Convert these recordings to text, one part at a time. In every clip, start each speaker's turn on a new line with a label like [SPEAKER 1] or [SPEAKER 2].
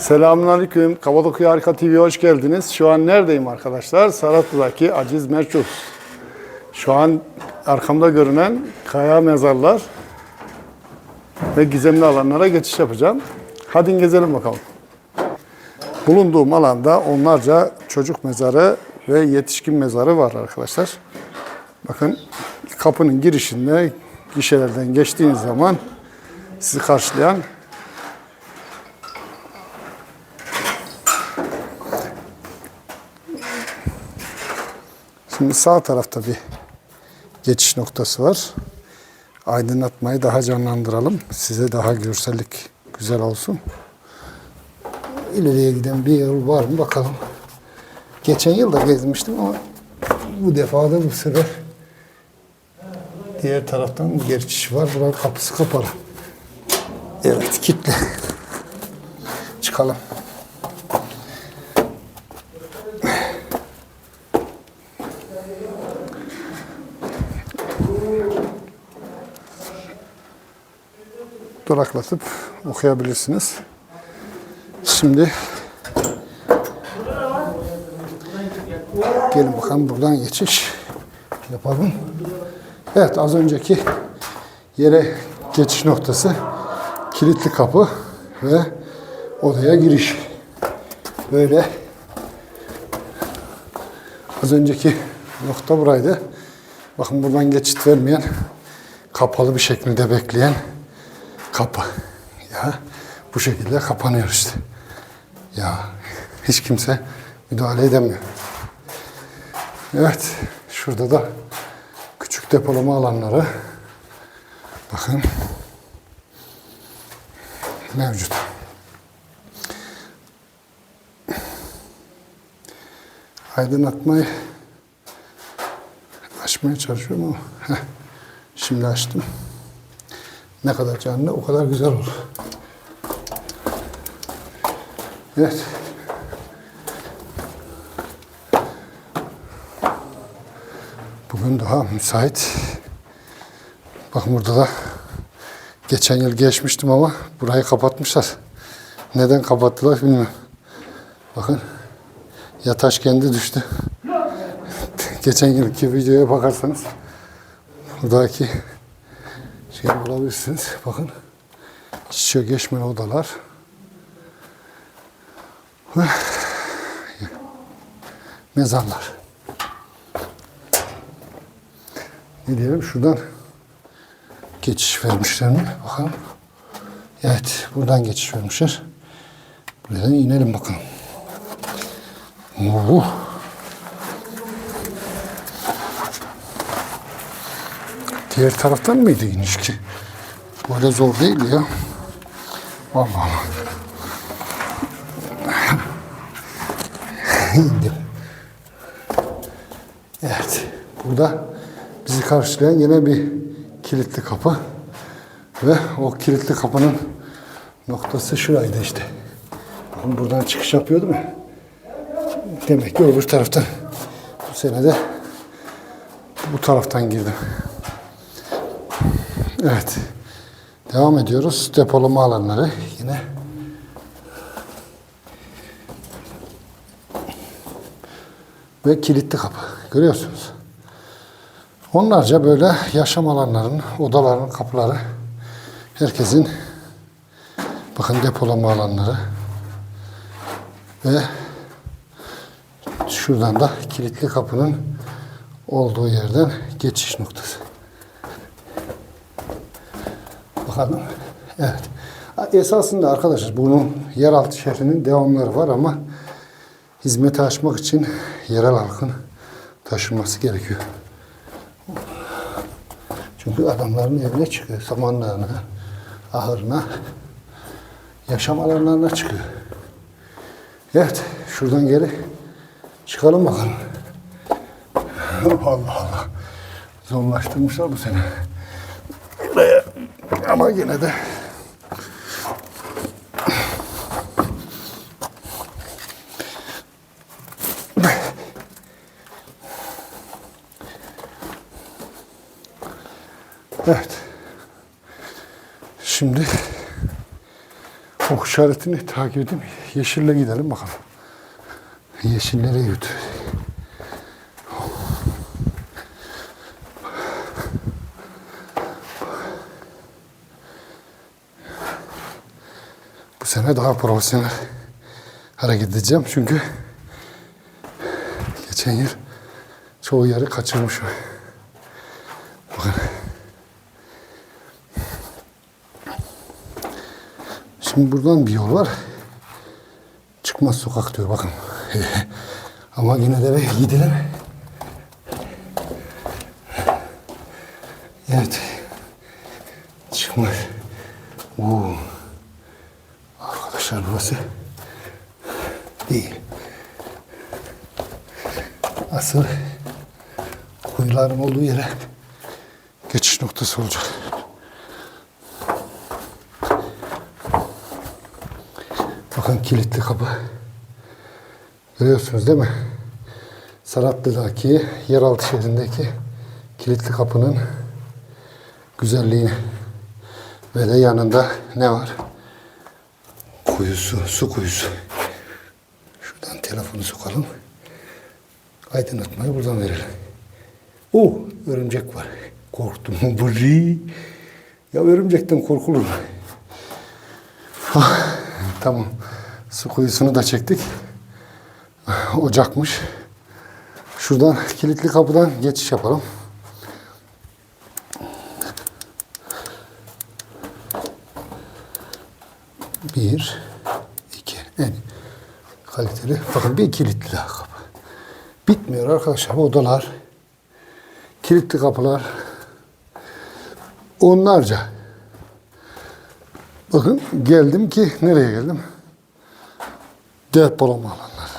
[SPEAKER 1] Selamünaleyküm. Kapadokya Harika TV'ye hoş geldiniz. Şu an neredeyim arkadaşlar? Saratlı'daki Aciz Merçul. Şu an arkamda görünen kaya mezarlar ve gizemli alanlara geçiş yapacağım. Hadi gezelim bakalım. Bulunduğum alanda onlarca çocuk mezarı ve yetişkin mezarı var arkadaşlar. Bakın kapının girişinde gişelerden geçtiğiniz zaman sizi karşılayan Şimdi sağ tarafta bir geçiş noktası var. Aydınlatmayı daha canlandıralım. Size daha görsellik güzel olsun. İleriye giden bir yol var mı bakalım. Geçen yıl da gezmiştim ama bu defa da bu sefer diğer taraftan geçiş var. Buranın kapısı kapalı. Evet kitle. Çıkalım. Duraklatıp okuyabilirsiniz. Şimdi gelin bakalım buradan geçiş yapalım. Evet az önceki yere geçiş noktası kilitli kapı ve odaya giriş. Böyle az önceki nokta buraydı. Bakın buradan geçit vermeyen kapalı bir şekilde bekleyen kapı. Ya bu şekilde kapanıyor işte. Ya hiç kimse müdahale edemiyor. Evet, şurada da küçük depolama alanları bakın mevcut. Aydınlatmayı açmaya çalışıyorum ama heh, şimdi açtım. Ne kadar canlı o kadar güzel olur. Evet. Bugün daha müsait. Bakın burada da geçen yıl geçmiştim ama burayı kapatmışlar. Neden kapattılar bilmiyorum. Bakın yataş kendi düştü. geçen yılki videoya bakarsanız buradaki şey bulabilirsiniz. Bakın çiçeğe geçmeyen odalar. Mezarlar. Ne diyelim şuradan geçiş vermişler mi? Bakalım. Evet buradan geçiş vermişler. Buradan inelim bakalım. Oo. Diğer taraftan mıydı iniş ki? Böyle zor değil ya. Vallahi. İndim. Evet. Burada bizi karşılayan yine bir kilitli kapı. Ve o kilitli kapının noktası şuraydı işte. Bakın buradan çıkış yapıyordu mu? Demek ki öbür taraftan. Bu sene de bu taraftan girdim. Evet. Devam ediyoruz. Depolama alanları yine. Ve kilitli kapı. Görüyorsunuz. Onlarca böyle yaşam alanlarının, odaların kapıları. Herkesin bakın depolama alanları. Ve şuradan da kilitli kapının olduğu yerden geçiş noktası. Bakalım. Evet. Esasında arkadaşlar bunun yeraltı şehrinin devamları var ama hizmeti açmak için yerel halkın taşınması gerekiyor. Çünkü adamların evine çıkıyor. Samanlığına, ahırına, yaşam alanlarına çıkıyor. Evet, şuradan geri çıkalım bakalım. Allah Allah. Zorlaştırmışlar bu sene. Ama yine de Evet. Şimdi ok işaretini takip edeyim. yeşille gidelim bakalım. Yeşil nereye Bu sene daha profesyonel hareket edeceğim çünkü geçen yıl çoğu yeri kaçırmışım. Bakın. Şimdi buradan bir yol var. Çıkmaz sokak diyor bakın. Ama yine de gidelim. Evet. Çıkmaz. Oo. Arkadaşlar burası değil. Asıl kuyuların olduğu yere geçiş noktası olacak. Bakın kilitli kapı. Görüyorsunuz değil mi? Saratlı'daki yeraltı şehrindeki kilitli kapının güzelliğini ve de yanında ne var? Kuyusu, su kuyusu. Şuradan telefonu sokalım. Aydınlatmayı buradan verelim. Oo, örümcek var. Korktum. Buri. Ya örümcekten korkulur? Ah, tamam. Su kuyusunu da çektik. Ocakmış. Şuradan kilitli kapıdan geçiş yapalım. Bir, iki. En kaliteli. Bakın bir kilitli daha kapı. Bitmiyor arkadaşlar. Odalar, kilitli kapılar, onlarca. Bakın geldim ki nereye geldim? Depolama alanlar.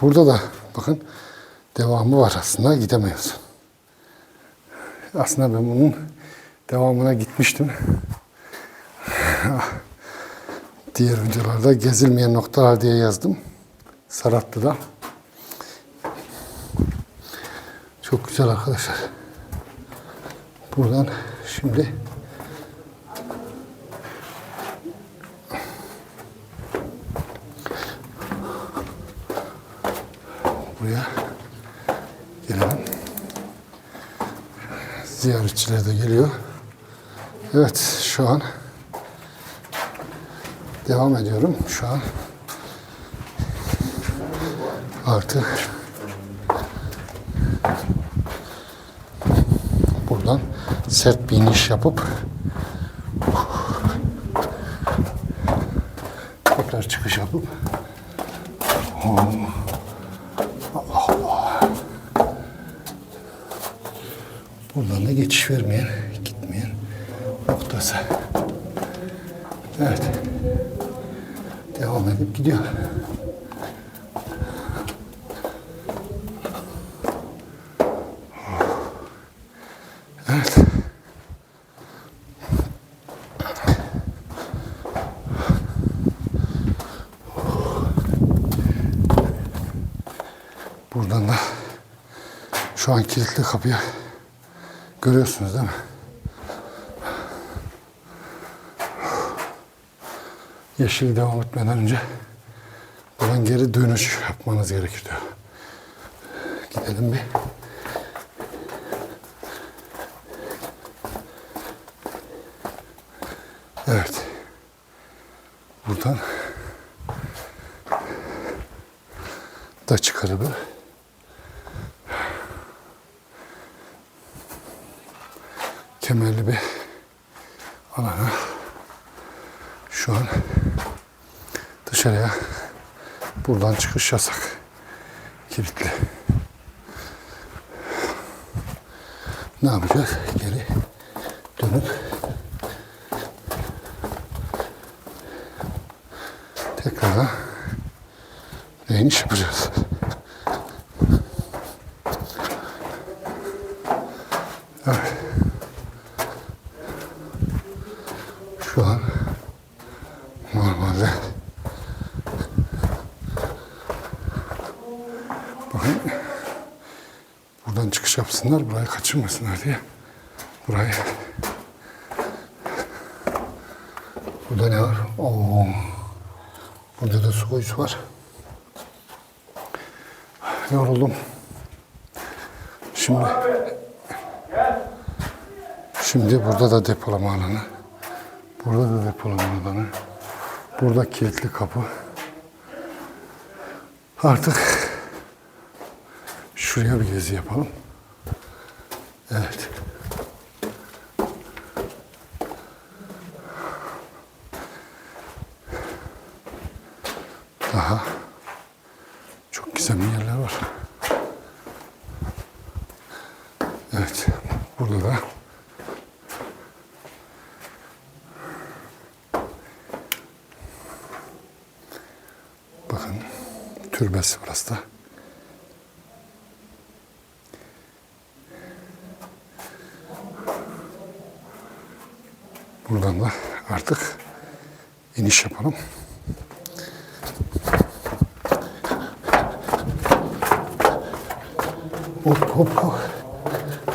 [SPEAKER 1] Burada da bakın devamı var aslında gidemiyorsun. Aslında ben bunun devamına gitmiştim. Diğer videolarda gezilmeyen noktalar diye yazdım. Saratlı'da. Çok güzel arkadaşlar. Buradan şimdi buraya gelelim. Ziyaretçiler de geliyor. Evet şu an devam ediyorum. Şu an artık buradan sert bir iniş yapıp tekrar çıkış yapıp buradan da geçiş vermeyen, gitmeyen noktası. Evet. Devam edip gidiyor. Evet. Buradan da şu an kilitli kapıya görüyorsunuz değil mi? Yeşil devam etmeden önce buradan geri dönüş yapmanız gerekir diyor. Gidelim bir. Evet. Buradan da çıkarılır. Kemerli bir alana şu an dışarıya buradan çıkış yasak. Kilitli. Ne yapacağız? Geri dönüp buraya iniş yapacağız. Evet. Şu an normalde bakın buradan çıkış yapsınlar, burayı kaçırmasınlar diye burayı bu
[SPEAKER 2] Burada ne var? Oo. Burada da su kuyusu var. Yoruldum. Şimdi Şimdi burada da depolama alanı. Burada da depolama alanı. Burada kilitli kapı. Artık şuraya bir gezi yapalım. Evet. Daha çok gizemli yerler var. Evet. Burada da bakın türbesi burası da. Buradan da artık iniş yapalım. Hop hop hop.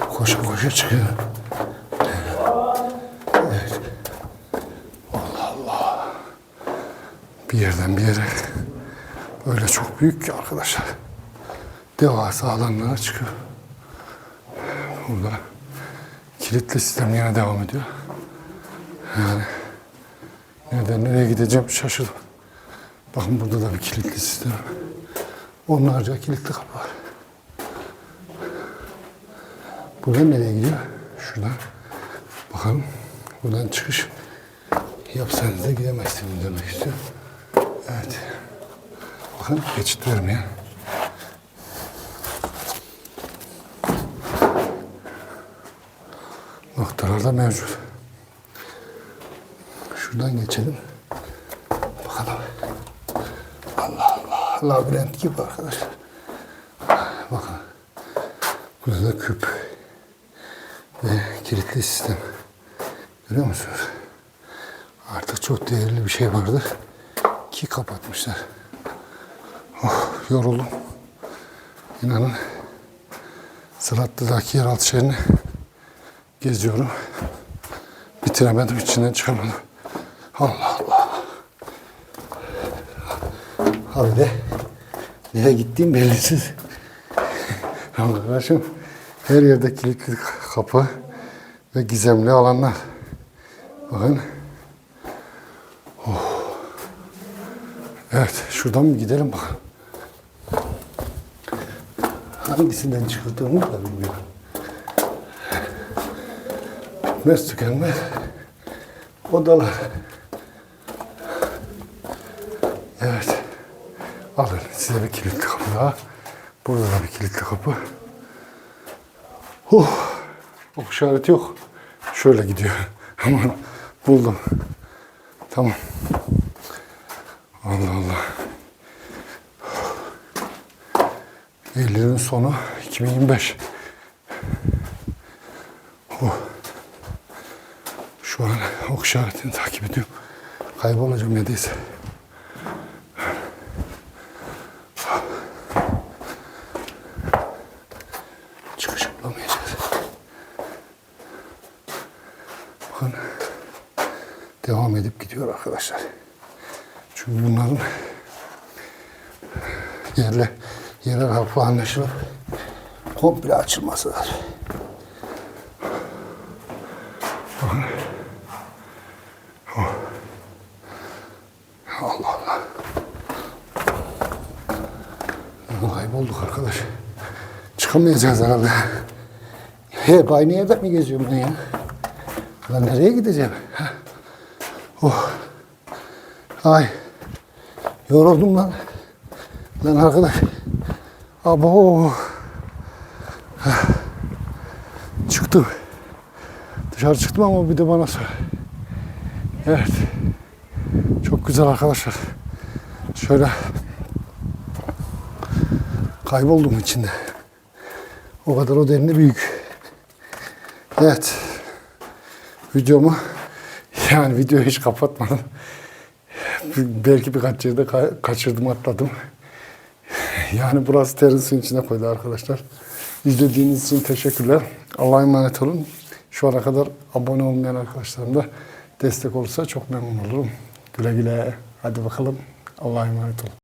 [SPEAKER 2] Koşa koşa çıkıyor. Allah Allah. Bir yerden bir yere böyle çok büyük ki arkadaşlar. Devasa alanlara çıkıyor. Burada kilitli sistem yine devam ediyor. Yani nereden nereye gideceğim şaşırdım. Bakın burada da bir kilitli sistem. Onlarca kilitli kapı var. Buradan nereye gidiyor? Şuradan. Bakalım. Buradan çıkış yapsanız da gidemezsiniz demek istiyor. Evet. Bakın geçit vermiyor. Noktalar da mevcut. Şuradan geçelim. Bakalım. Allah Allah. Labirent gibi arkadaşlar. Bakın. Burada da küp ve kilitli sistem. Görüyor musunuz? Artık çok değerli bir şey vardı ki kapatmışlar. Oh, yoruldum. İnanın Sıratlı'daki yeraltı şehrini geziyorum. Bitiremedim, içinden çıkamadım. Allah Allah. Abi de nereye gittiğim bellisiz. Arkadaşım her yerde kilitli kapı ve gizemli alanlar. Bakın. Oh. Evet, şuradan mı gidelim bakalım. Hangisinden çıkıldığımı da bilmiyorum. Bitmez tükenmez. Odalar. Evet. Alın size bir kilitli kapı daha. Burada da bir kilitli kapı. Oh, ok işareti yok. Şöyle gidiyor. Aman buldum. Tamam. Allah Allah. Eylül'ün sonu 2025. Oh. Şu an ok işaretini takip ediyorum. Kaybolacağım neredeyse. Çıkış bulamayacağız. Bakın devam edip gidiyor arkadaşlar. Çünkü bunların yerle yerel harfı anlaşılıp komple açılması lazım. Allah Allah. Kaybolduk arkadaş. Çıkamayacağız herhalde. Hep aynı yerde mi geziyorum ben ya? Lan nereye gideceğim? Ha? Oh. Ay. Yoruldum lan. Lan arkadaş. Abo. Çıktım. Dışarı çıktım ama bir de bana sor. Evet. Çok güzel arkadaşlar. Şöyle kayboldum içinde. O kadar o derinliği büyük. Evet. Videomu yani videoyu hiç kapatmadım. Belki birkaç yerde ka- kaçırdım atladım. Yani burası terin içine koydu arkadaşlar. İzlediğiniz için teşekkürler. Allah'a emanet olun. Şu ana kadar abone olmayan arkadaşlarım da destek olursa çok memnun olurum. Güle güle. Hadi bakalım. Allah'a emanet olun.